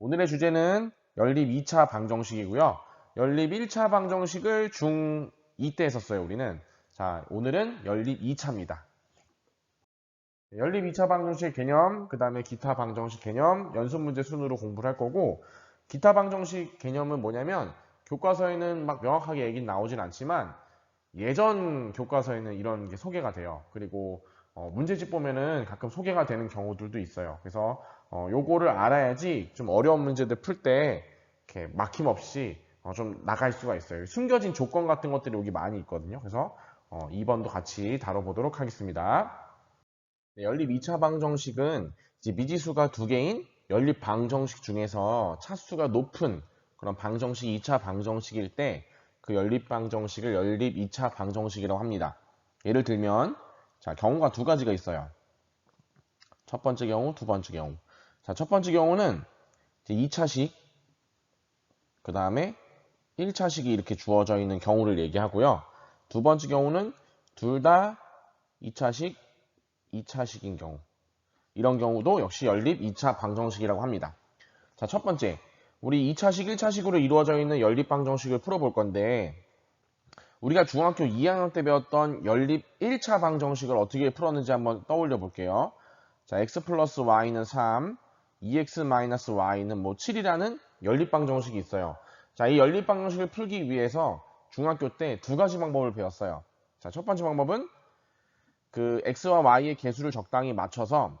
오늘의 주제는 연립 2차 방정식이고요. 연립 1차 방정식을 중2 때 했었어요, 우리는. 자, 오늘은 연립 2차입니다. 연립 2차 방정식 개념, 그 다음에 기타 방정식 개념, 연습 문제 순으로 공부를 할 거고, 기타 방정식 개념은 뭐냐면, 교과서에는 막 명확하게 얘기는 나오진 않지만, 예전 교과서에는 이런 게 소개가 돼요. 그리고 어, 문제집 보면은 가끔 소개가 되는 경우들도 있어요. 그래서 어, 요거를 알아야지 좀 어려운 문제들 풀 때 이렇게 막힘없이 어, 좀 나갈 수가 있어요. 숨겨진 조건 같은 것들이 여기 많이 있거든요. 그래서 어, 2번도 같이 다뤄보도록 하겠습니다. 네, 연립 2차 방정식은 미지수가 두 개인 연립 방정식 중에서 차수가 높은 그런 방정식 2차 방정식일 때 그 연립 방정식을 연립 2차 방정식이라고 합니다. 예를 들면 자, 경우가 두 가지가 있어요. 첫 번째 경우, 두 번째 경우. 자, 첫 번째 경우는 이제 2차식, 그 다음에 1차식이 이렇게 주어져 있는 경우를 얘기하고요. 두 번째 경우는 둘 다 2차식, 2차식인 경우. 이런 경우도 역시 연립 2차 방정식이라고 합니다. 자, 첫 번째. 우리 2차식, 1차식으로 이루어져 있는 연립 방정식을 풀어볼 건데, 우리가 중학교 2학년 때 배웠던 연립 1차 방정식을 어떻게 풀었는지 한번 떠올려 볼게요. 자, x 플러스 y는 3, 2x 마이너스 y는 뭐 7이라는 연립 방 정식이 있어요. 자, 이 연립 방 정식을 풀기 위해서 중학교 때 두 가지 방법을 배웠어요. 자, 첫 번째 방법은 그 x와 y의 개수를 적당히 맞춰서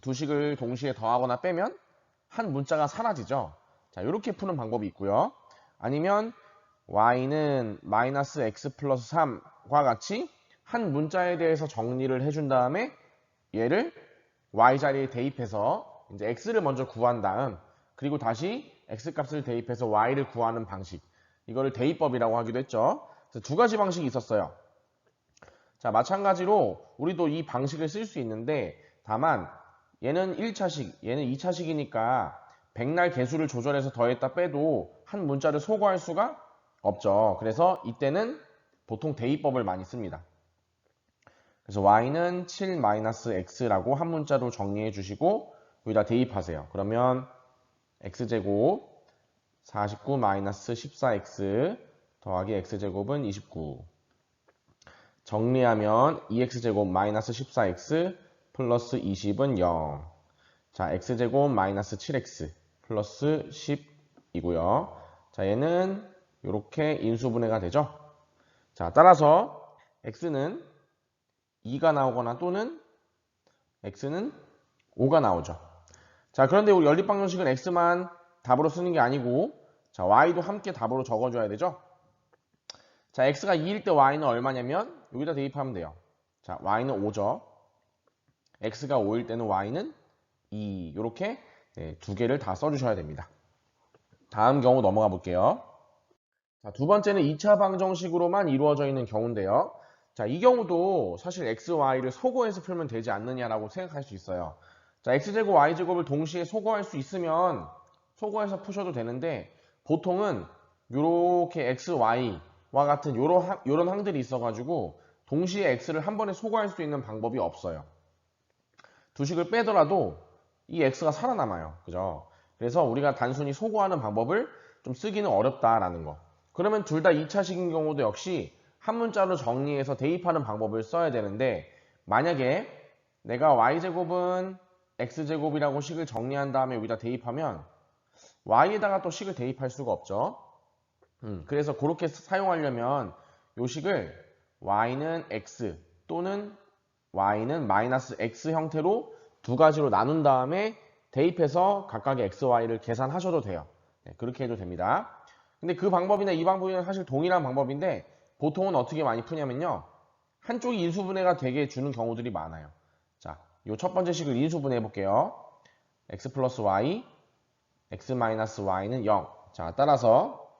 두 식을 동시에 더하거나 빼면 한 문자가 사라지죠. 자, 이렇게 푸는 방법이 있고요. 아니면 y는 마이너스 x 플러스 3과 같이 한 문자에 대해서 정리를 해준 다음에 얘를 y 자리에 대입해서 이제 x를 먼저 구한 다음 그리고 다시 x 값을 대입해서 y를 구하는 방식 이거를 대입법이라고 하기도 했죠. 두 가지 방식이 있었어요. 자 마찬가지로 우리도 이 방식을 쓸 수 있는데 다만 얘는 1차식, 얘는 2차식이니까 백날 개수를 조절해서 더했다 빼도 한 문자를 소거할 수가 없죠. 그래서 이때는 보통 대입법을 많이 씁니다. 그래서 y는 7-x라고 한 문자로 정리해 주시고 여기다 대입하세요. 그러면 x제곱 49-14x 더하기 x제곱은 29 정리하면 2x제곱 마이너스 14x 플러스 20은 0 자, x제곱 마이너스 7x 플러스 10이고요. 자, 얘는 이렇게 인수분해가 되죠. 자, 따라서 x는 2가 나오거나 또는 x는 5가 나오죠. 자, 그런데 우리 연립방정식은 x만 답으로 쓰는 게 아니고 자, y도 함께 답으로 적어줘야 되죠. 자, x가 2일 때 y는 얼마냐면 여기다 대입하면 돼요. 자, y는 5죠. x가 5일 때는 y는 2 이렇게 네, 두 개를 다 써주셔야 됩니다. 다음 경우 넘어가 볼게요. 자, 두 번째는 2차 방정식으로만 이루어져 있는 경우인데요. 자, 이 경우도 사실 x, y를 소거해서 풀면 되지 않느냐라고 생각할 수 있어요. 자, x제곱, y제곱을 동시에 소거할 수 있으면 소거해서 푸셔도 되는데 보통은 이렇게 x, y와 같은 요런, 요런 항들이 있어가지고 동시에 x를 한 번에 소거할 수 있는 방법이 없어요. 두 식을 빼더라도 이 x가 살아남아요. 그죠? 그래서 우리가 단순히 소거하는 방법을 좀 쓰기는 어렵다라는 거. 그러면 둘 다 2차식인 경우도 역시 한 문자로 정리해서 대입하는 방법을 써야 되는데 만약에 내가 y제곱은 x제곱이라고 식을 정리한 다음에 여기다 대입하면 y에다가 또 식을 대입할 수가 없죠. 음, 그래서 그렇게 사용하려면 요 식을 y는 x 또는 y는 마이너스 x 형태로 두 가지로 나눈 다음에 대입해서 각각의 x, y를 계산하셔도 돼요. 네, 그렇게 해도 됩니다. 근데 그 방법이나 이 방법은 사실 동일한 방법인데 보통은 어떻게 많이 푸냐면요. 한쪽이 인수분해가 되게 주는 경우들이 많아요. 자, 요첫 번째 식을 인수분해 해볼게요. x 플러스 y, x 마이너스 y는 0. 자, 따라서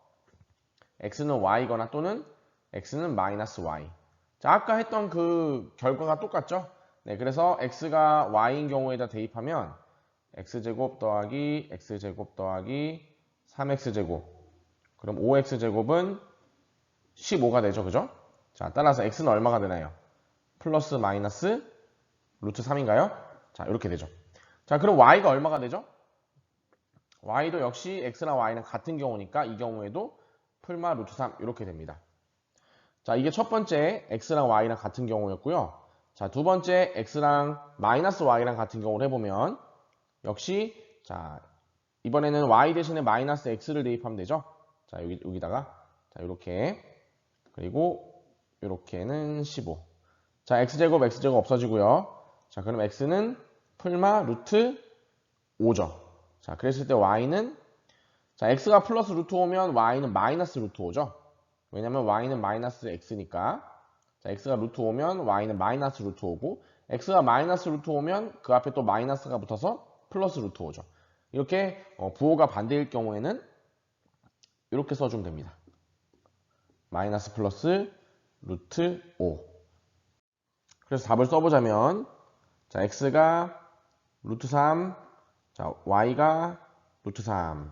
x는 y거나 또는 x는 마이너스 y. 자, 아까 했던 그 결과가 똑같죠? 네, 그래서 x가 y인 경우에다 대입하면 x제곱 더하기 x제곱 더하기 3x제곱 그럼 5x제곱은 15가 되죠. 그죠? 자, 따라서 x는 얼마가 되나요? 플러스 마이너스 루트 3인가요? 자, 이렇게 되죠. 자, 그럼 y가 얼마가 되죠? y도 역시 x랑 y는 같은 경우니까 이 경우에도 풀마 루트 3 이렇게 됩니다. 자, 이게 첫 번째 x랑 y랑 같은 경우였고요. 자, 두 번째 x랑 마이너스 y랑 같은 경우를 해보면 역시 자 이번에는 y 대신에 마이너스 x를 대입하면 되죠. 자, 여기, 여기다가 자 이렇게 그리고 이렇게는 15. 자, x제곱 x제곱 없어지고요. 자, 그럼 x는 풀마 루트 5죠. 자, 그랬을 때 y는 자, x가 플러스 루트 5면 y는 마이너스 루트 5죠. 왜냐면 y는 마이너스 x니까. 자, x가 루트 5면 y는 마이너스 루트 5고 x가 마이너스 루트 5면 그 앞에 또 마이너스가 붙어서 플러스 루트 5죠. 이렇게 어, 부호가 반대일 경우에는 이렇게 써주면 됩니다. 마이너스 플러스 루트 5 그래서 답을 써보자면 자 x가 루트 3 자, y가 루트 3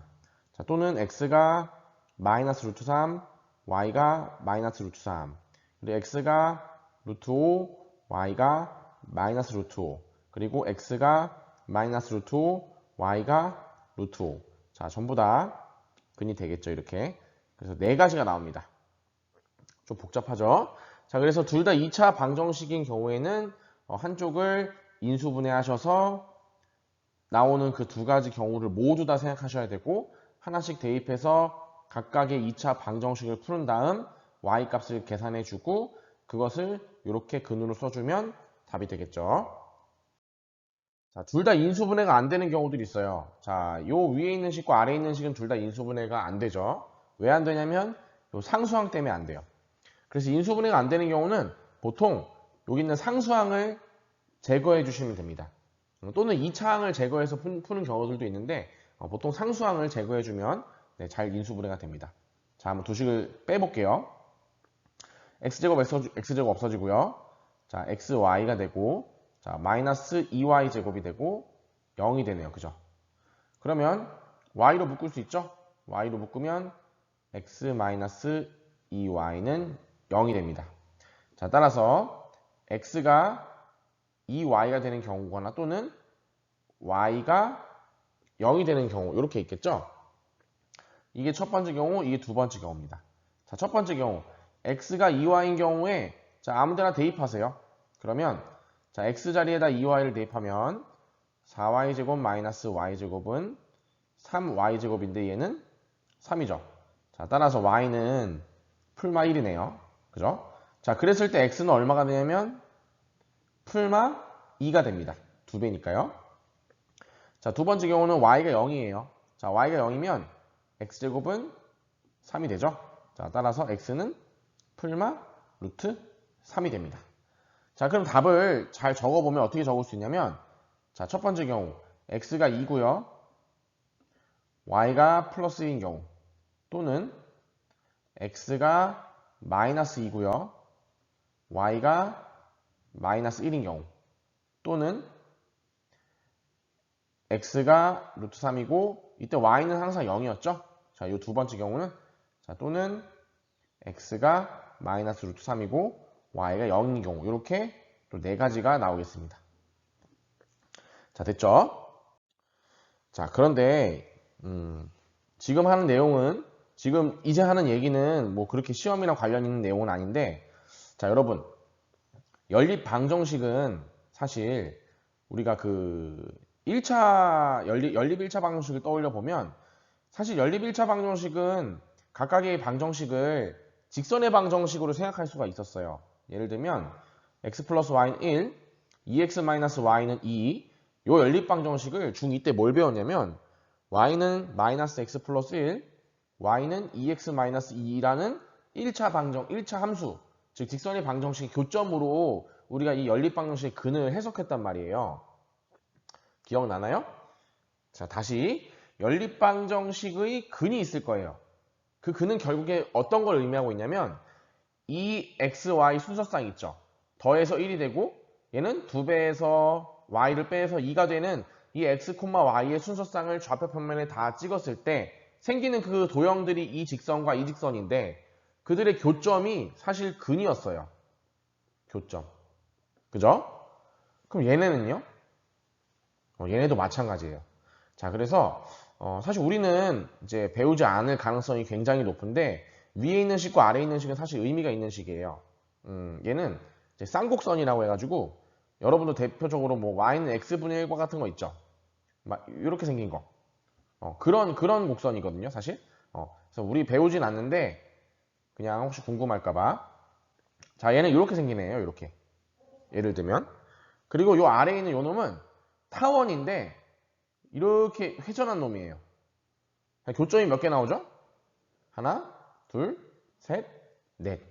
자, 또는 x가 마이너스 루트 3 y가 마이너스 루트 3 그리고 x가 루트 5 y가 마이너스 루트 5 그리고 x가 마이너스 루트 5 y가 루트 5 자, 전부 다 근이 되겠죠, 이렇게. 그래서 네 가지가 나옵니다. 좀 복잡하죠? 자, 그래서 둘 다 2차 방정식인 경우에는 어, 한쪽을 인수분해하셔서 나오는 그 두 가지 경우를 모두 다 생각하셔야 되고 하나씩 대입해서 각각의 2차 방정식을 푸른 다음 y 값을 계산해 주고 그것을 이렇게 근으로 써주면 답이 되겠죠. 자, 둘 다 인수분해가 안 되는 경우들이 있어요. 자, 요 위에 있는 식과 아래에 있는 식은 둘 다 인수분해가 안 되죠. 왜 안 되냐면 요 상수항 때문에 안 돼요. 그래서 인수분해가 안 되는 경우는 보통 여기 있는 상수항을 제거해 주시면 됩니다. 또는 2차항을 제거해서 푸는 경우들도 있는데 어, 보통 상수항을 제거해 주면 네, 잘 인수분해가 됩니다. 자, 한번 두 식을 빼볼게요. x제곱 x제곱 없어지고요. 자, xy가 되고 자, 마이너스 2y 제곱이 되고 0이 되네요. 그죠? 그러면 y로 묶을 수 있죠? y로 묶으면 x 마이너스 2y는 0이 됩니다. 자, 따라서 x가 2y가 되는 경우거나 또는 y가 0이 되는 경우 이렇게 있겠죠? 이게 첫 번째 경우, 이게 두 번째 경우입니다. 자, 첫 번째 경우 x가 2y인 경우에 자, 아무데나 대입하세요. 그러면 자, x 자리에다 2y를 대입하면 4y제곱 마이너스 y제곱은 3y제곱인데 얘는 3이죠. 자, 따라서 y는 풀마 1이네요. 그죠? 자, 그랬을 때 x는 얼마가 되냐면 풀마 2가 됩니다. 두 배니까요. 자, 두 번째 경우는 y가 0이에요. 자, y가 0이면 x제곱은 3이 되죠. 자, 따라서 x는 풀마 루트 3이 됩니다. 자, 그럼 답을 잘 적어보면 어떻게 적을 수 있냐면 자, 첫 번째 경우 x가 2고요. y가 플러스인 경우 또는 x가 마이너스 2고요. y가 마이너스 1인 경우 또는 x가 루트 3이고 이때 y는 항상 0이었죠. 자, 이 두 번째 경우는 자, 또는 x가 마이너스 루트 3이고 y가 0인 경우 이렇게 또 네 가지가 나오겠습니다. 자, 됐죠? 자, 그런데 음, 지금 하는 내용은 지금 이제 하는 얘기는 뭐 그렇게 시험이랑 관련 있는 내용은 아닌데 자, 여러분 연립 방정식은 사실 우리가 그 1차 연립, 연립 1차 방정식을 떠올려 보면 사실 연립 1차 방정식은 각각의 방정식을 직선의 방정식으로 생각할 수가 있었어요. 예를 들면 x 플러스 y는 1, 2x 마이너스 y는 2. 요 연립 방정식을 중2 때 뭘 배웠냐면 y는 마이너스 x 플러스 1, y는 2x 마이너스 2라는 1차 방정, 1차 함수, 즉 직선의 방정식 교점으로 우리가 이 연립 방정식의 근을 해석했단 말이에요. 기억나나요? 자, 다시 연립 방정식의 근이 있을 거예요. 그 근은 결국에 어떤 걸 의미하고 있냐면 이 x, y 순서상 있죠. 더해서 1이 되고 얘는 2배에서 y를 빼서 2가 되는 이 x, y의 순서상을 좌표 평면에 다 찍었을 때 생기는 그 도형들이 이 직선과 이 직선인데 그들의 교점이 사실 근이었어요. 교점. 그죠? 그럼 얘네는요? 어, 얘네도 마찬가지예요. 자, 그래서 어, 사실 우리는 이제 배우지 않을 가능성이 굉장히 높은데 위에 있는 식과 아래에 있는 식은 사실 의미가 있는 식이에요. 음, 얘는 이제 쌍곡선이라고 해가지고 여러분도 대표적으로 뭐 y는 x분의 1과 같은 거 있죠. 막 이렇게 생긴 거. 어, 그런 그런 곡선이거든요, 사실. 어, 그래서 우리 배우진 않는데 그냥 혹시 궁금할까봐. 자, 얘는 이렇게 애예요, 이렇게. 예를 들면. 그리고 요 아래에 있는 요 놈은 타원인데 이렇게 회전한 놈이에요. 교점이 몇 개 나오죠? 하나, 둘, 셋, 넷.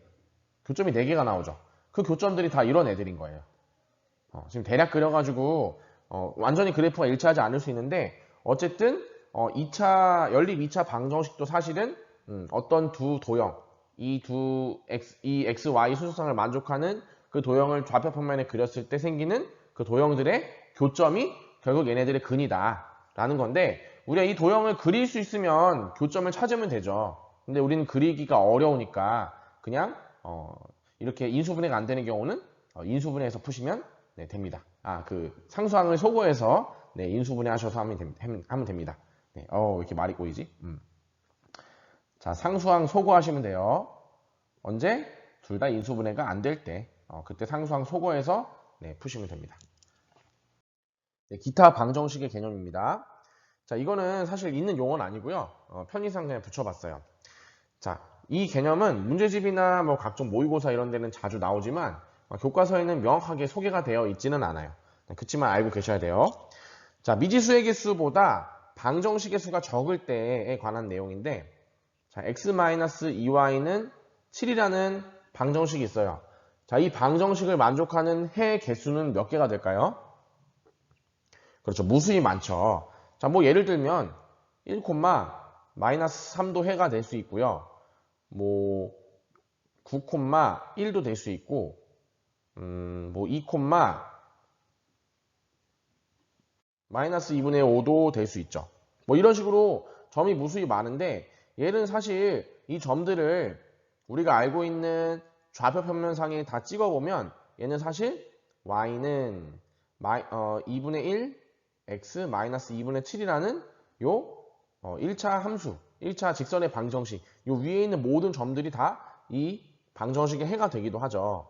교점이 네 개가 나오죠. 그 교점들이 다 이런 애들인 거예요. 어, 지금 대략 그려가지고 어, 완전히 그래프가 일치하지 않을 수 있는데 어쨌든 어, 2차 연립 2차 방정식도 사실은 음, 어떤 두 도형 이 두 x, 이 x, y 수소상을 만족하는 그 도형을 좌표 평면에 그렸을 때 생기는 그 도형들의 교점이 결국 얘네들의 근이다 라는 건데 우리가 이 도형을 그릴 수 있으면 교점을 찾으면 되죠 근데 우리는 그리기가 어려우니까 그냥 어, 이렇게 인수분해가 안 되는 경우는 어, 인수분해해서 푸시면 네, 됩니다 아 그 상수항을 소거해서 네, 인수분해 하셔서 하면, 됩, 하면 됩니다 네, 어, 왜 이렇게 말이 꼬이지? 음. 자, 상수항 소거하시면 돼요. 언제? 둘 다 인수분해가 안 될 때, 어, 그때 상수항 소거해서 네, 푸시면 됩니다. 네, 기타 방정식의 개념입니다. 자, 이거는 사실 있는 용어는 아니고요. 어, 편의상 그냥 붙여봤어요. 자, 이 개념은 문제집이나 뭐 각종 모의고사 이런 데는 자주 나오지만 어, 교과서에는 명확하게 소개가 되어 있지는 않아요. 네, 그렇지만 알고 계셔야 돼요. 자, 미지수의 개수보다 방정식의 수가 적을 때에 관한 내용인데 자, x-2y는 7이라는 방정식이 있어요. 자, 이 방정식을 만족하는 해 개수는 몇 개가 될까요? 그렇죠. 무수히 많죠. 자, 뭐 예를 들면 1, 마이너스 3도 해가 될 수 있고요. 뭐 9, 1도 될 수 있고 음, 뭐 2, 마이너스 2분의 5도 될 수 있죠. 뭐 이런 식으로 점이 무수히 많은데 얘는 사실 이 점들을 우리가 알고 있는 좌표 평면상에 다 찍어보면 얘는 사실 y는 마이, 어, 2분의 1 x 마이너스 2분의 7이라는 요 어, 1차 함수, 1차 직선의 방정식 요 위에 있는 모든 점들이 다 이 방정식의 해가 되기도 하죠.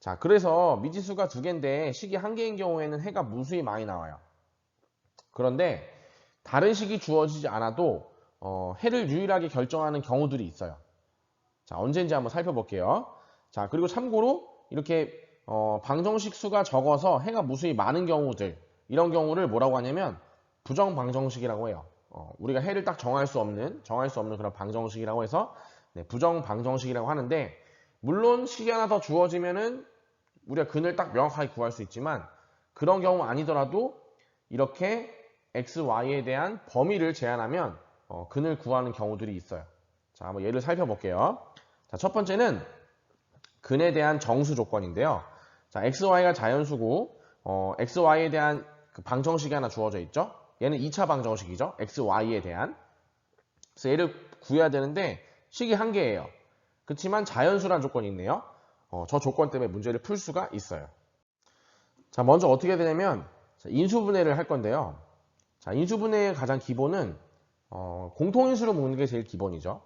자, 그래서 미지수가 두 개인데 식이 한 개인 경우에는 해가 무수히 많이 나와요. 그런데 다른 식이 주어지지 않아도 어, 해를 유일하게 결정하는 경우들이 있어요. 자, 언제인지 한번 살펴볼게요. 자, 그리고 참고로 이렇게 어, 방정식 수가 적어서 해가 무수히 많은 경우들 이런 경우를 뭐라고 하냐면 부정 방정식이라고 해요. 어, 우리가 해를 딱 정할 수 없는 정할 수 없는 그런 방정식이라고 해서 네, 부정 방정식이라고 하는데 물론 식이 하나 더 주어지면은 우리가 근을 딱 명확하게 구할 수 있지만 그런 경우 아니더라도 이렇게 x, y에 대한 범위를 제한하면 어, 근을 구하는 경우들이 있어요. 자, 한번 예를 살펴볼게요. 자, 첫 번째는 근에 대한 정수 조건인데요. 자, x, y가 자연수고 어, x, y에 대한 그 방정식이 하나 주어져 있죠. 얘는 2차 방정식이죠. x, y에 대한. 그래서 얘를 구해야 되는데 식이 한 개예요. 그렇지만 자연수란 조건이 있네요. 어, 저 조건 때문에 문제를 풀 수가 있어요. 자, 먼저 어떻게 되냐면 인수분해를 할 건데요. 자, 인수분해의 가장 기본은 어, 공통인수로 묶는 게 제일 기본이죠.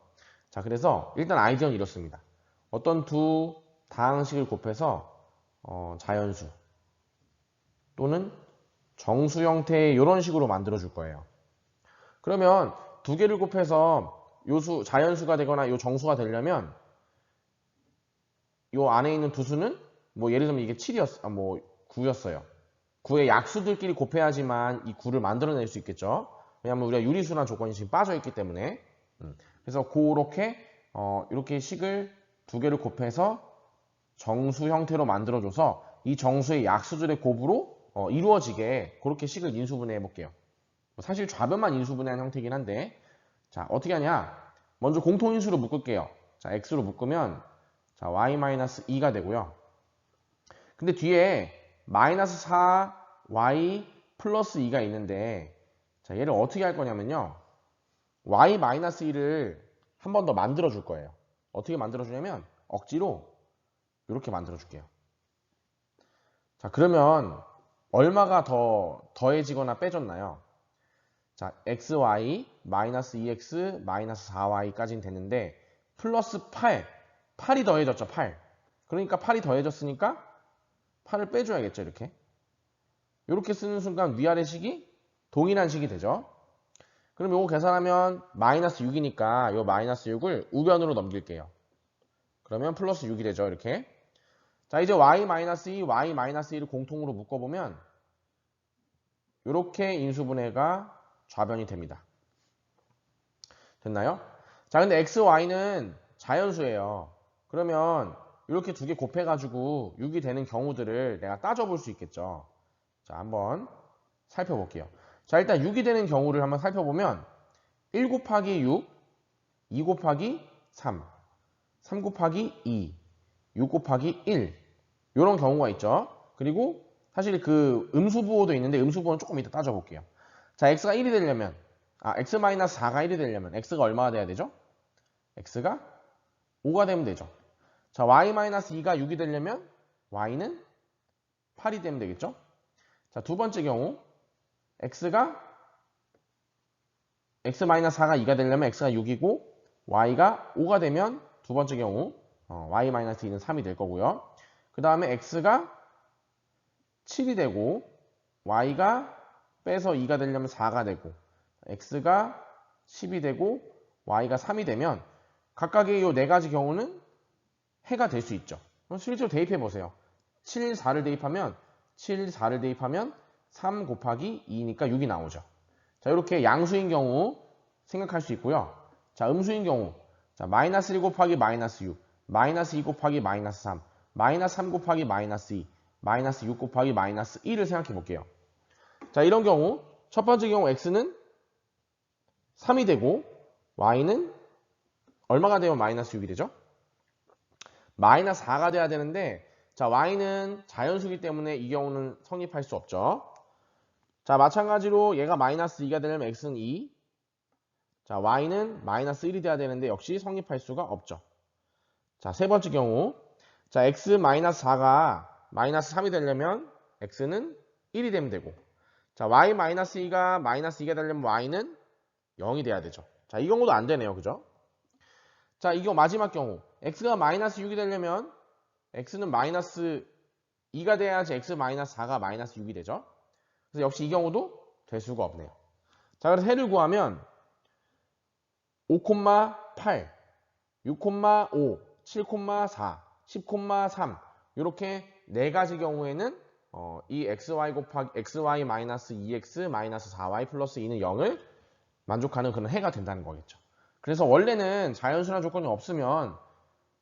자, 그래서 일단 아이디어는 이렇습니다. 어떤 두 다항식을 곱해서 어, 자연수 또는 정수 형태의 이런 식으로 만들어 줄 거예요. 그러면 두 개를 곱해서 요수 자연수가 되거나 요 정수가 되려면 요 안에 있는 두 수는 뭐 예를 들면 이게 7이었, 아, 뭐 9였어요. 9의 약수들끼리 곱해야지만 이 9를 만들어낼 수 있겠죠. 왜냐하면 우리가 유리수란 조건이 지금 빠져있기 때문에 음. 그래서 그렇게 어, 이렇게 식을 두 개를 곱해서 정수 형태로 만들어줘서 이 정수의 약수들의 곱으로 어, 이루어지게 그렇게 식을 인수분해 볼게요. 사실 좌변만 인수분해한 형태이긴 한데 자 어떻게 하냐 먼저 공통인수로 묶을게요. 자 x로 묶으면 자 y-2가 되고요. 근데 뒤에 마이너스 4y 플러스 2가 있는데 자 얘를 어떻게 할 거냐면요. y 마이너스 2를 한번 더 만들어 줄 거예요. 어떻게 만들어 주냐면 억지로 이렇게 만들어 줄게요. 자 그러면 얼마가 더 더해지거나 빼졌나요? 자, xy 마이너스 2x 마이너스 4y까지는 됐는데 플러스 8, 8이 더해졌죠, 8. 그러니까 8이 더해졌으니까 8을 빼줘야겠죠, 이렇게. 이렇게 쓰는 순간 위아래 식이 동일한 식이 되죠. 그럼 요거 계산하면 마이너스 6이니까 요 마이너스 6을 우변으로 넘길게요. 그러면 플러스 6이 되죠, 이렇게. 자, 이제 y 마이너스 2, y 마이너스 2를 공통으로 묶어보면 이렇게 인수분해가 좌변이 됩니다. 됐나요? 자, 근데 x, y는 자연수예요. 그러면 이렇게 두 개 곱해가지고 6이 되는 경우들을 내가 따져볼 수 있겠죠. 자, 한번 살펴볼게요. 자, 일단 6이 되는 경우를 한번 살펴보면 1 곱하기 6, 2 곱하기 3, 3 곱하기 2, 6 곱하기 1 이런 경우가 있죠. 그리고 사실 그 음수부호도 있는데 음수부호는 조금 이따 따져볼게요. 자, x가 1이 되려면 아, x-4가 1이 되려면 x가 얼마가 돼야 되죠? x가 5가 되면 되죠. 자, y-2가 6이 되려면 y는 8이 되면 되겠죠? 자, 두 번째 경우 x가 x-4가 2가 되려면 x가 6이고 y가 5가 되면 두 번째 경우 어, y-2는 3이 될 거고요. 그 다음에 x가 7이 되고 y가 빼서 2가 되려면 4가 되고 x가 10이 되고 y가 3이 되면 각각의 이 네 가지 경우는 해가 될 수 있죠. 실제로 대입해 보세요. 7, 4를 대입하면 7, 4를 대입하면 3 곱하기 2니까 6이 나오죠. 자, 이렇게 양수인 경우 생각할 수 있고요. 자, 음수인 경우 자, 마이너스 1 곱하기 마이너스 6, 마이너스 2 곱하기 마이너스 3, 마이너스 3 곱하기 마이너스 2, 마이너스 6 곱하기 마이너스 1을 생각해 볼게요. 자, 이런 경우 첫 번째 경우 x는 3이 되고 y는 얼마가 되면 마이너스 6이 되죠? 마이너스 4가 돼야 되는데 자 y는 자연수기 때문에 이 경우는 성립할 수 없죠. 자 마찬가지로 얘가 마이너스 2가 되려면 x는 2 자, y는 마이너스 1이 돼야 되는데 역시 성립할 수가 없죠. 자, 세 번째 경우 자, x 마이너스 4가 마이너스 3이 되려면 x는 1이 되면 되고 자, y 마이너스 2가 마이너스 2가 되려면 y는 0이 돼야 되죠. 자, 이 경우도 안 되네요. 그죠? 자, 이거 마지막 경우 x가 마이너스 6이 되려면 x는 마이너스 2가 돼야지 x 마이너스 4가 마이너스 6이 되죠. 그래서 역시 이 경우도 될 수가 없네요. 자, 그래서 해를 구하면 5,8, 6,5, 7,4, 10,3 이렇게 네 가지 경우에는 어, 이 xy 곱하기 xy 마이너스 2x 마이너스 4y 플러스 2는 0을 만족하는 그런 해가 된다는 거겠죠. 그래서 원래는 자연수란 조건이 없으면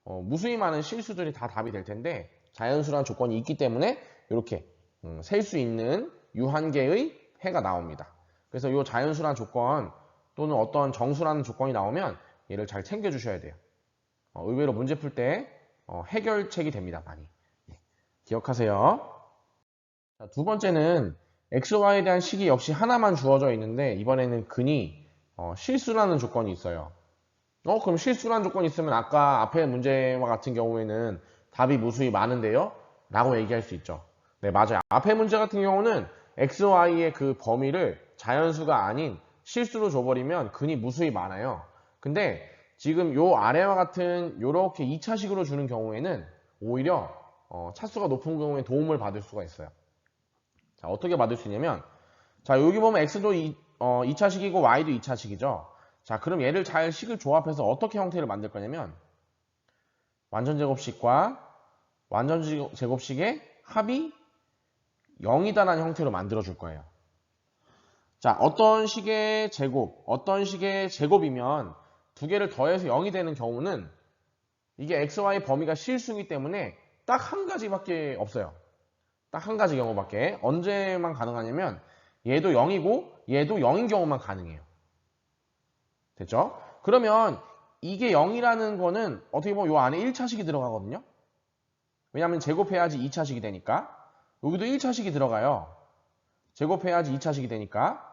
어, 무수히 많은 실수들이 다 답이 될 텐데 자연수란 조건이 있기 때문에 이렇게 음, 셀 수 있는 유한계의 해가 나옵니다. 그래서 이 자연수란 조건 또는 어떤 정수라는 조건이 나오면 얘를 잘 챙겨주셔야 돼요. 어, 의외로 문제 풀때 어, 해결책이 됩니다. 많이. 예, 기억하세요. 자, 두 번째는 XY에 대한 식이 역시 하나만 주어져 있는데 이번에는 근이 어, 실수라는 조건이 있어요. 어 그럼 실수라는 조건이 있으면 아까 앞에 문제와 같은 경우에는 답이 무수히 많은데요? 라고 얘기할 수 있죠. 네 맞아요. 앞에 문제 같은 경우는 XY의 그 범위를 자연수가 아닌 실수로 줘버리면 근이 무수히 많아요. 근데 지금 요 아래와 같은 요렇게 2차식으로 주는 경우에는 오히려 어, 차수가 높은 경우에 도움을 받을 수가 있어요. 자, 어떻게 받을 수 있냐면 자, 여기 보면 x도 이, 어, 2차식이고 y도 2차식이죠. 자, 그럼 얘를 잘 식을 조합해서 어떻게 형태를 만들 거냐면 완전 제곱식과 완전 제곱식의 합이 0이다라는 형태로 만들어 줄 거예요. 자, 어떤 식의 제곱, 어떤 식의 제곱이면 두 개를 더해서 0이 되는 경우는 이게 xy 범위가 실수이기 때문에 딱 한 가지밖에 없어요. 딱 한 가지 경우밖에. 언제만 가능하냐면 얘도 0이고 얘도 0인 경우만 가능해요. 됐죠? 그러면 이게 0이라는 거는 어떻게 보면 요 안에 1차식이 들어가거든요. 왜냐하면 제곱해야지 2차식이 되니까. 여기도 1차식이 들어가요. 제곱해야지 2차식이 되니까.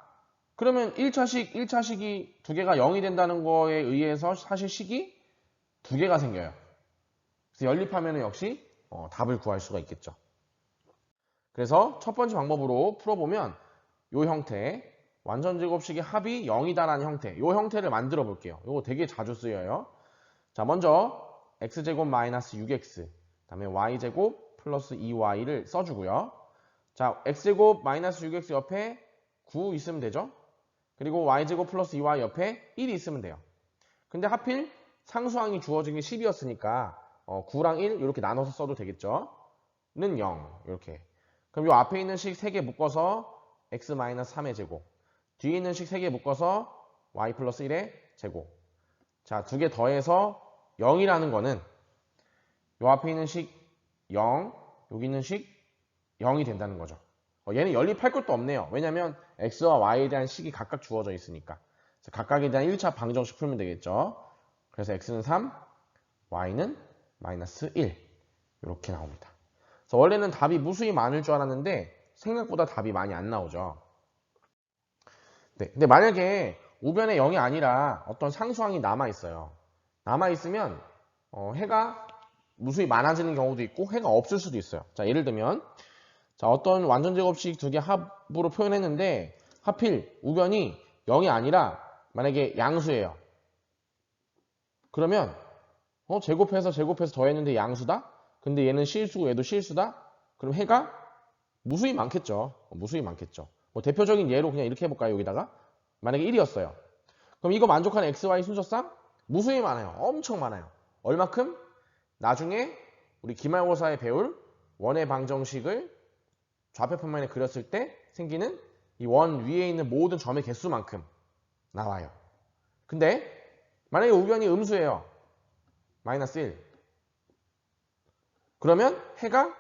그러면 1차식, 1차식이 두 개가 0이 된다는 거에 의해서 사실 식이 두 개가 생겨요. 그래서 연립하면 역시 어, 답을 구할 수가 있겠죠. 그래서 첫 번째 방법으로 풀어보면 이 형태 완전 제곱식의 합이 0이다라는 형태. 이 형태를 만들어 볼게요. 이거 되게 자주 쓰여요. 자, 먼저 x제곱 마이너스 6x 그 다음에 y제곱 플러스 2y를 써주고요. 자, x제곱 마이너스 6x 옆에 9 있으면 되죠? 그리고 y제곱 플러스 2y 옆에 1이 있으면 돼요. 근데 하필 상수항이 주어진 게 10이었으니까 어, 9랑 1 이렇게 나눠서 써도 되겠죠? 는 0 이렇게. 그럼 이 앞에 있는 식 3개 묶어서 x-3의 제곱 뒤에 있는 식 3개 묶어서 y 플러스 1의 제곱 자, 두 개 더해서 0이라는 거는 요 앞에 있는 식 0, 여기 있는 식 0이 된다는 거죠. 어, 얘는 연립할 것도 없네요. 왜냐면 x와 y에 대한 식이 각각 주어져 있으니까. 각각에 대한 1차 방정식 풀면 되겠죠. 그래서 x는 3, y는 마이너스 1 이렇게 나옵니다. 그래서 원래는 답이 무수히 많을 줄 알았는데 생각보다 답이 많이 안 나오죠. 네, 근데 만약에 우변에 0이 아니라 어떤 상수항이 남아 있어요. 남아 있으면 어, 해가 무수히 많아지는 경우도 있고 해가 없을 수도 있어요. 자, 예를 들면 자, 어떤 완전 제곱식 두 개 합으로 표현했는데 하필 우변이 0이 아니라 만약에 양수예요. 그러면 어, 제곱해서 제곱해서 더했는데 양수다? 근데 얘는 실수고 얘도 실수다? 그럼 해가 무수히 많겠죠. 어, 무수히 많겠죠. 뭐 대표적인 예로 그냥 이렇게 해볼까요? 여기다가 만약에 1이었어요. 그럼 이거 만족하는 XY 순서상 무수히 많아요. 엄청 많아요. 얼마큼? 나중에 우리 기말고사에 배울 원의 방정식을 좌표 평면에 그렸을 때 생기는 이 원 위에 있는 모든 점의 개수만큼 나와요. 근데 만약에 우변이 음수예요. 마이너스 1. 그러면 해가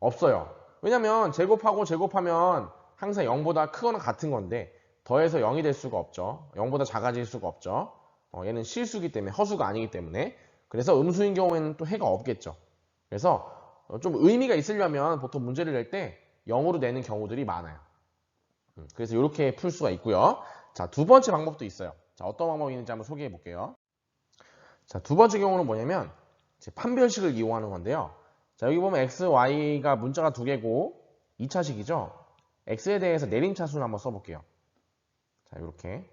없어요. 왜냐면 제곱하고 제곱하면 항상 0보다 크거나 같은 건데 더해서 0이 될 수가 없죠. 0보다 작아질 수가 없죠. 어, 얘는 실수기 때문에 허수가 아니기 때문에 그래서 음수인 경우에는 또 해가 없겠죠. 그래서 어, 좀 의미가 있으려면 보통 문제를 낼 때 0으로 내는 경우들이 많아요. 음, 그래서 이렇게 풀 수가 있고요. 자, 두 번째 방법도 있어요. 자, 어떤 방법이 있는지 한번 소개해 볼게요. 자, 두 번째 경우는 뭐냐면 판별식을 이용하는 건데요. 자, 여기 보면 x, y가 문자가 두 개고 2차식이죠. x에 대해서 내림차순을 한번 써볼게요. 자, 이렇게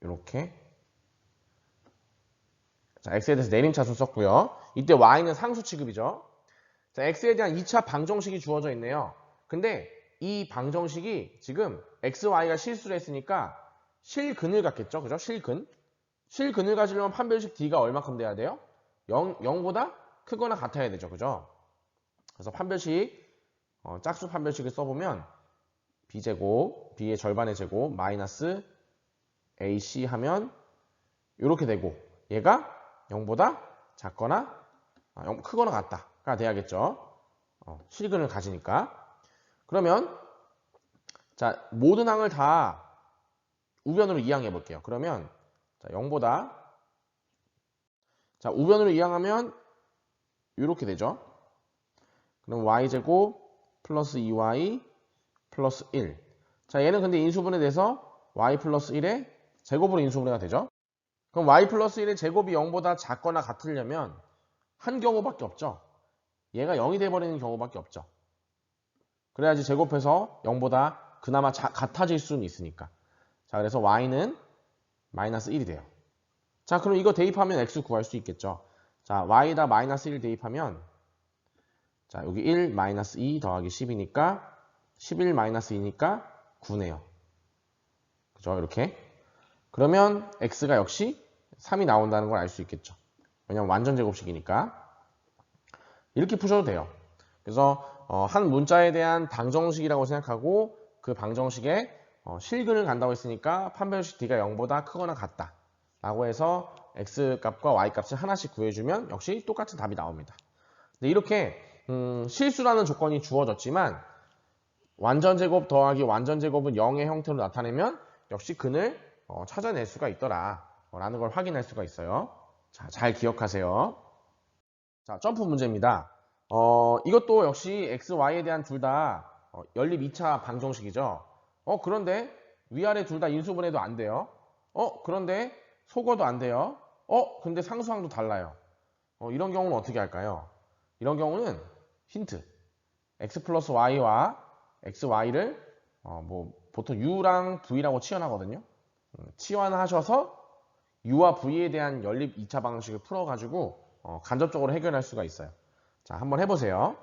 이렇게 자, x에 대해서 내림차순 썼고요. 이때 y는 상수 취급이죠. 자, x에 대한 2차 방정식이 주어져 있네요. 근데 이 방정식이 지금 x, y가 실수를 했으니까 실근을 갖겠죠. 그죠? 실근. 실근을 가지려면 판별식 d가 얼마큼 돼야 돼요? 0, 0보다 크거나 같아야 되죠. 그죠? 그래서 판별식, 어, 짝수 판별식을 써보면 b제곱, b의 절반의 제곱, 마이너스 ac 하면 이렇게 되고 얘가 0보다 작거나 아, 0, 크거나 같다가 돼야겠죠. 어, 실근을 가지니까. 그러면 자 모든 항을 다 우변으로 이항해 볼게요. 그러면 자, 0보다 자 우변으로 이항하면 이렇게 되죠. 그럼 y제곱 플러스 2y 플러스 1. 자 얘는 근데 인수분해 돼서 y 플러스 1의 제곱으로 인수분해가 되죠. 그럼 y 플러스 1의 제곱이 0보다 작거나 같으려면 한 경우밖에 없죠. 얘가 0이 돼버리는 경우밖에 없죠. 그래야지 제곱해서 0보다 그나마 자, 같아질 수는 있으니까. 자, 그래서 y는 마이너스 1이 돼요. 자, 그럼 이거 대입하면 x 구할 수 있겠죠. 자, y에다 마이너스 1 대입하면 자, 여기 1 마이너스 2 더하기 10이니까 11 마이너스 2니까 9네요. 그죠? 이렇게. 그러면 x가 역시 3이 나온다는 걸 알 수 있겠죠. 왜냐면 완전 제곱식이니까. 이렇게 푸셔도 돼요. 그래서 어, 한 문자에 대한 방정식이라고 생각하고 그 방정식에 어, 실근을 간다고 했으니까 판별식 d가 0보다 크거나 같다. 라고 해서 x값과 y값을 하나씩 구해주면 역시 똑같은 답이 나옵니다. 근데 이렇게 음, 실수라는 조건이 주어졌지만 완전 제곱 더하기 완전 제곱은 0의 형태로 나타내면 역시 근을 어, 찾아낼 수가 있더라 라는 걸 확인할 수가 있어요. 자, 잘 기억하세요. 자, 점프 문제입니다. 어, 이것도 역시 x, y에 대한 둘다 어, 연립 2차 방정식이죠. 어, 그런데 위아래 둘 다 인수분해도 안 돼요. 어, 그런데 속어도 안 돼요. 어, 근데 상수항도 달라요. 어, 이런 경우는 어떻게 할까요? 이런 경우는 힌트. x 플러스 y와 xy를 어, 뭐 보통 U랑 V라고 치환하거든요. 음, 치환하셔서 U와 V에 대한 연립 2차 방식을 풀어가지고 어, 간접적으로 해결할 수가 있어요. 자, 한번 해보세요.